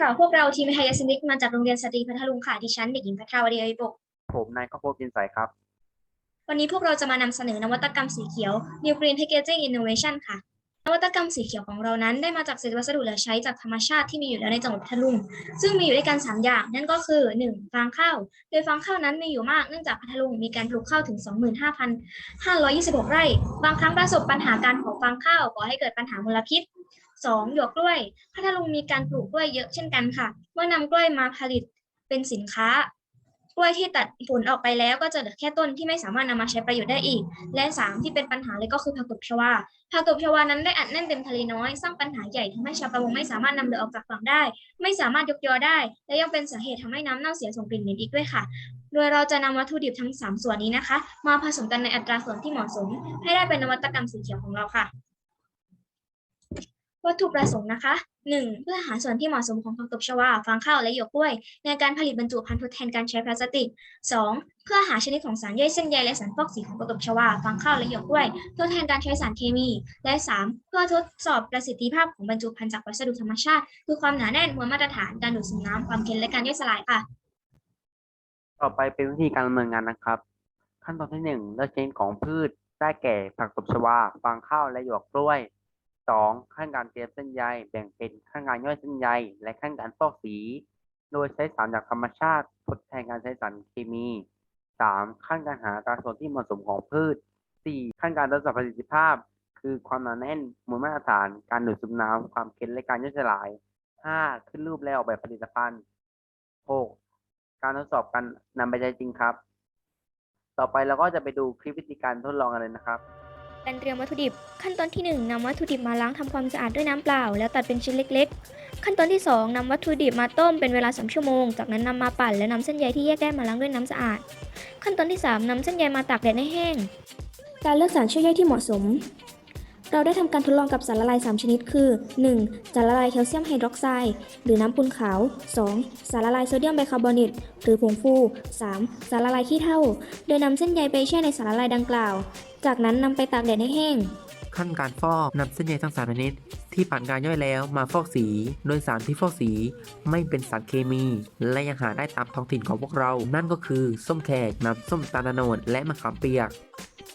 ค่ะ พวกเราทีมไฮยาซินิกมาจากโรงเรียนสตรีพัทลุงค่ะ ดิฉันเด็กหญิงพัทราวดีอริปกผมนายข้าวโพดกินใสครับ วันนี้พวกเราจะมานำเสนอนวัตกรรมสีเขียว New Green Packaging Innovation ค่ะ นวัตกรรมสีเขียวของเรานั้นได้มาจากเศษวัสดุเหลือใช้จากธรรมชาติที่มีอยู่แล้วในจังหวัดพัทลุง ซึ่งมีอยู่ด้วยกัน 3 อย่าง นั่นก็คือ 1. ฟางข้าว โดยฟางข้าวนั้นมีอยู่มาก เนื่องจากพัทลุงมีการปลูกข้าวถึง 25,526 ไร่ บางครั้งประสบปัญหาการเผาฟางข้าวก่อให้เกิดปัญหามลพิษ 2. หยวกกล้วยพัทลุงมีการปลูกกล้วยเยอะเช่นกันค่ะ เมื่อนำกล้วยมาผลิตเป็นสินค้ากล้วยที่ตัดผลออกไปแล้วก็จะเหลือแค่ต้นที่ไม่สามารถนำมาใช้ประโยชน์ได้อีก และสามที่เป็นปัญหาเลยก็คือผักตบชวาผักตบชวานั้นได้อัดแน่นเต็มทะเลน้อย สร้างปัญหาใหญ่ทำให้ชาวประมงไม่สามารถนำเรือออกจากฝั่งได้ ไม่สามารถยกยอได้ และยังเป็นสาเหตุทำให้น้ำเน่าเสียส่งกลิ่นเหม็นอีกด้วยค่ะ โดยเราจะนำวัตถุดิบทั้ง 3 ส่วนนี้นะคะ มาผสมกันในอัตราส่วนที่เหมาะสม ให้ได้เป็นนวัตกรรมสีเขียวของเราค่ะ วัตถุประสงค์นะคะ 1. เพื่อหาส่วนที่เหมาะสมของผักตบชวาฟางข้าวและหยวกกล้วย ในการผลิตบรรจุภัณฑ์ทดแทนการใช้พลาสติก 2. เพื่อหาชนิดของสารย่อยเส้นใยและสารฟอกสีของผักตบชวาฟางข้าวและหยวกกล้วยทดแทนการใช้สารเคมี และ 3. เพื่อทดสอบประสิทธิภาพของบรรจุภัณฑ์จากวัสดุธรรมชาติ คือความหนาแน่นมวลมาตรฐานการดูดซึมน้ำความเค็มและการย่อยสลายค่ะ ต่อไปเป็นวิธีการดำเนินงานนะครับ ขั้นตอนที่หนึ่งเลือกชนิดของพืชได้แก่ผักตบชวาฟางข้าวและหยวกกล้วย สองขั้นการเตรียมเส้นใยแบ่งเป็นขั้นการย่อยเส้นใยและขั้นการฟอกสี โดยใช้สารจากธรรมชาติทดแทนการใช้สารเคมีสามขั้นการหาอัตรส่วนที่เหมาะสมของพืชสี่ขั้นการทดสอบประสิทธิภาพ คือความหนาแน่นมวลมาตรฐาน การดูดซึมน้ำความเค็มและการย่อยสลายห้าขึ้นรูปและออกแบบผลิตภัณฑ์หกการทดสอบการนำไปใช้จริงครับ ต่อไปเราก็จะไปดูคลิปวิธีการทดลองกันเลยนะครับ การเตรียมวัตถุดิบ ขั้นตอนที่ 1นำวัตถุดิบมาล้างทำความสะอาดด้วยน้ำเปล่า แล้วตัดเป็นชิ้นเล็ก ๆ ขั้นตอนที่ 2นำวัตถุดิบมาต้มเป็นเวลา 3 ชั่วโมง จากนั้นนำมาปั่นและนำเส้นใยที่แยกได้มาล้างด้วยน้ำสะอาด ขั้นตอนที่ 3นำเส้นใยมาตากแดดให้แห้ง การเลือกสารช่วยย่อยที่เหมาะสม เราได้ทำการทดลองกับสารละลาย 3 ชนิด คือ 1. สารละลายแคลเซียมไฮดรอกไซด์หรือน้ำปูนขาว 2. สารละลายโซเดียมไบคาร์บอเนตหรือผงฟู 3. สารละลายขี้เถ้า โดยนำเส้นใยไปแช่ในสารละลายดังกล่าว จากนั้นนำไปตากแดดให้แห้ง ขั้นการฟอกนำเส้นใยทั้งสามชนิดที่ผ่านการย่อยแล้วมาฟอกสี โดยสารที่ฟอกสีไม่เป็นสารเคมี และยังหาได้ตามท้องถิ่นของพวกเรา นั่นก็คือส้มแขกน้ำส้มตาลโนดและมะขามเปียก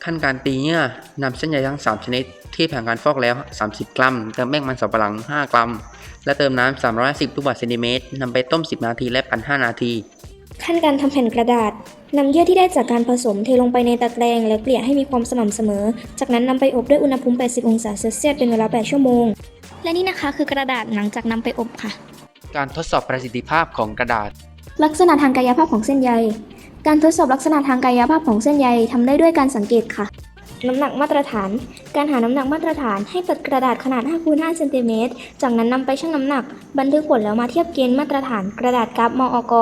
ขั้นการตีเยื่อนำเส้นใยทั้ง 3 ชนิด ที่ผ่านการฟอกแล้ว 30 กรัม เติมแป้งมันสำปะหลัง 5 กรัม และเติมน้ำ350ลูกบาศก์เซนติเมตรนำไปต้ม 10 นาทีและปั่น5นาที ขั้นการทำแผ่นกระดาษนำเยื่อที่ได้จากการผสมเทลงไปในตะแกรงและเกลี่ยให้มีความสม่ำเสมอ จากนั้นนำไปอบด้วยอุณหภูมิ 80 องศาเซลเซียสเป็นเวลา 8 ชั่วโมง และนี่นะคะคือกระดาษหลังจากนำไปอบค่ะ การทดสอบประสิทธิภาพของกระดาษ ลักษณะทางกายภาพของเส้นใย การทดสอบลักษณะทางกายภาพของเส้นใยทำได้ด้วยการสังเกตค่ะ น้ำหนักมาตรฐาน การหาน้ำหนักมาตรฐานให้ตัดกระดาษขนาด5คูณ5เซนติเมตร จากนั้นนำไปชั่งน้ำหนัก บันทึกผลแล้วมาเทียบเกณฑ์มาตรฐานกระดาษกราฟมอก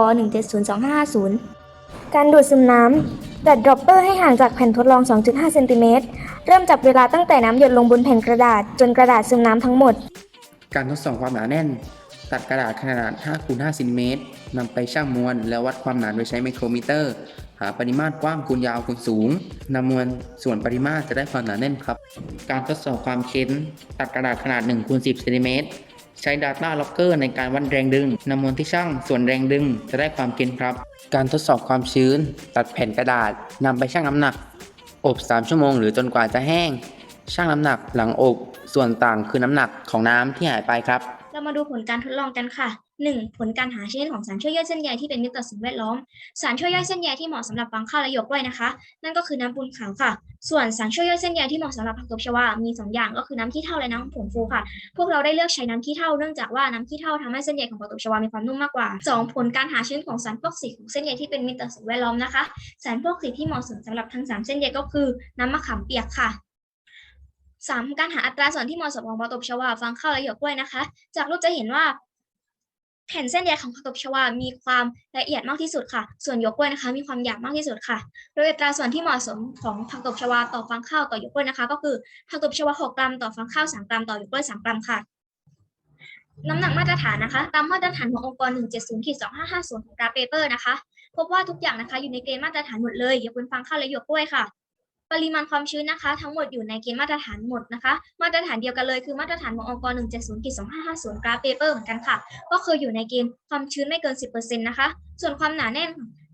1702550 การดูดซึมน้ำดัดดรอปเปอร์ให้ห่างจากแผ่นทดลอง 2.5เซนติเมตร เริ่มจับเวลาตั้งแต่น้ำหยดลงบนแผ่นกระดาษ จนกระดาษซึมน้ำทั้งหมด การทดสอบความหนาแน่น ตัดกระดาษขนาด5คูณ5เซนติเมตรนำไปชั่งมวลแล้ววัดความหนาโดยใช้ไมโครมิเตอร์หาปริมาตรกว้างคูณยาวคูณสูงนำมวลส่วนปริมาตรจะได้ความหนาแน่นครับ การทดสอบความเค้นตัดกระดาษขนาด1คูณ10เซนติเมตรใช้ Data Locker ในการวัดแรงดึงนำมวลที่ชั่งส่วนแรงดึงจะได้ความเค้นครับ การทดสอบความชื้น ตัดแผ่นกระดาษนำไปชั่งน้ำหนัก อบ 3 ชั่วโมงหรือจนกว่าจะแห้ง ชั่งน้ำหนักหลังอบ ส่วนต่างคือน้ำหนักของน้ำที่หายไปครับ เรามาดูผลการทดลองกันค่ะ 1. ผลการหาชนิดของสารช่วยย่อยเส้นใยที่เป็นมิตรต่อสิ่งแวดล้อม สารช่วยย่อยเส้นใยที่เหมาะสำหรับฟางข้าวและหยวกกล้วยนะคะ นั่นก็คือน้ำปูนขาวค่ะ ส่วนสารช่วยย่อยเส้นใยที่เหมาะสำหรับผักตบชวา มี 2 อย่างก็คือน้ำขี้เถ้าและน้ำผงฟูค่ะ พวกเราได้เลือกใช้น้ำขี้เถ้าเนื่องจากว่าน้ำขี้เถ้าทำให้เส้นใยของผักตบชวา มีความนุ่มมากกว่า 2. ผลการหาชนิดของสารฟอกสีของเส้นใยที่เป็นมิตรต่อสิ่งแวดล้อมนะคะ สารฟอกสีที่เหมาะสมสำหรับทั้งสามเส้นใยก็คือ น้ำมะขามเปียกค่ะสามการหาอัตราส่วนที่เหมาะสมของผักตบชวาฟางข้าวและหยวกกล้วยนะคะ จากรูปจะเห็นว่า แผ่นเส้นใยของผักตบชวา มีความละเอียดมากที่สุดค่ะ ส่วนหยวกกล้วยนะคะ มีความหยาบมากที่สุดค่ะ โดยอัตราส่วนที่เหมาะสมของผักตบชวาต่อฟางข้าวต่อหยวกกล้วยนะคะ ก็คือผักตบชวา 6 กรัมต่อฟางข้าว 3 กรัมต่อหยวกกล้วย 3 กรัมค่ะ น้ำหนักมาตรฐานนะคะ ตามมาตรฐานขององค์กร 170-2550 ของกราฟเปเปอร์นะคะ พบว่าทุกอย่างนะคะอยู่ในเกณฑ์มาตรฐานหมดเลยยกเว้นฟางข้าวและหยวกกล้วยค่ะ ปริมาณความชื้นนะคะ ทั้งหมดอยู่ในเกณฑ์มาตรฐานหมดนะคะ มาตรฐานเดียวกันเลยคือมาตรฐานมอกร170 2550กราฟเปเปอร์เหมือนกันค่ะ ก็คืออยู่ในเกณฑ์ความชื้นไม่เกิน 10%นะคะ ส่วนความหนาแน่น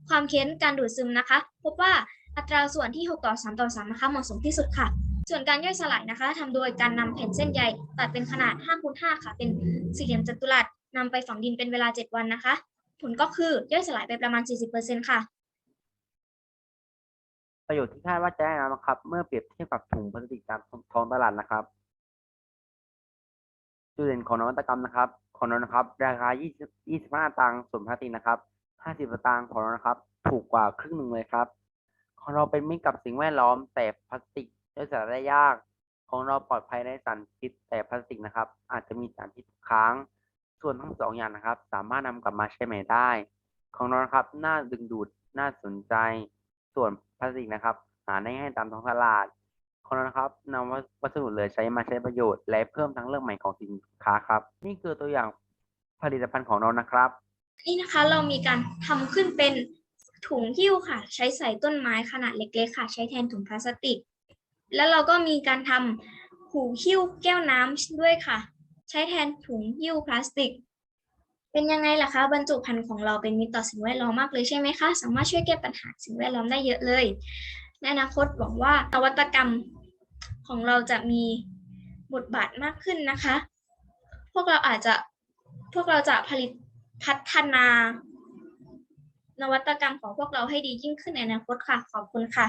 ความเค้นการดูดซึมนะคะ พบว่าอัตราส่วนที่ 6 ต่อ 3 ต่อ 3 นะคะเหมาะสมที่สุดค่ะ ส่วนการย่อยสลายนะคะทำโดยการนำแผ่นเส้นใยตัดเป็นขนาด5คูณ5ค่ะ เป็นสี่เหลี่ยมจัตุรัสนำไปฝังดินเป็นเวลา 7 วันนะคะ ผลก็คือย่อยสลายไปประมาณ 40%ค่ะ ประโยชน์ที่คาดว่าจะได้รับนะครับ เมื่อเปรียบเทียบกับถุงพลาสติกตามท้องตลาดนะครับจุดเด่นของนวัตกรรมนะครับ ของเรานะครับ ราคา 25 ตังค์ส่วนพลาสติกนะครับ 50 สตางค์ของเรานะครับ ถูกกว่าครึ่งหนึ่งเลยครับ ของเราเป็นมิตรกับสิ่งแวดล้อม แต่พลาสติกย่อยสลายได้ยาก ของเราปลอดภัยในสารพิษแต่พลาสติกนะครับ อาจจะมีสารพิษค้าง ส่วนทั้งสองอย่างนะครับ สามารถนำกลับมาใช้ใหม่ได้ ของเรานะครับน่าดึงดูดน่าสนใจ ส่วนพลาสติกนะครับ หาได้ง่ายตามท้องตลาดของเรานะครับนำวัสดุเหลือใช้มาใช้ประโยชน์ และเพิ่มทั้งเรื่องใหม่ของสินค้าครับ นี่คือตัวอย่างผลิตภัณฑ์ของเรานะครับ นี่นะคะเรามีการทำขึ้นเป็นถุงหิ้วค่ะ ใช้ใส่ต้นไม้ขนาดเล็กๆค่ะ ใช้แทนถุงพลาสติก แล้วเราก็มีการทำหูหิ้วแก้วน้ำด้วยค่ะ ใช้แทนถุงหิ้วพลาสติก เป็นยังไงล่ะคะบรรจุภัณฑ์ของเราเป็นมิตรต่อสิ่งแวดล้อมมากเลยใช่ไหมคะ สามารถช่วยแก้ปัญหาสิ่งแวดล้อมได้เยอะเลย ในอนาคตหวังว่านวัตกรรมของเราจะมีบทบาทมากขึ้นนะคะ พวกเราอาจจะพวกเราจะผลิตพัฒนานวัตกรรมของพวกเราให้ดียิ่งขึ้นในอนาคตค่ะ ขอบคุณค่ะ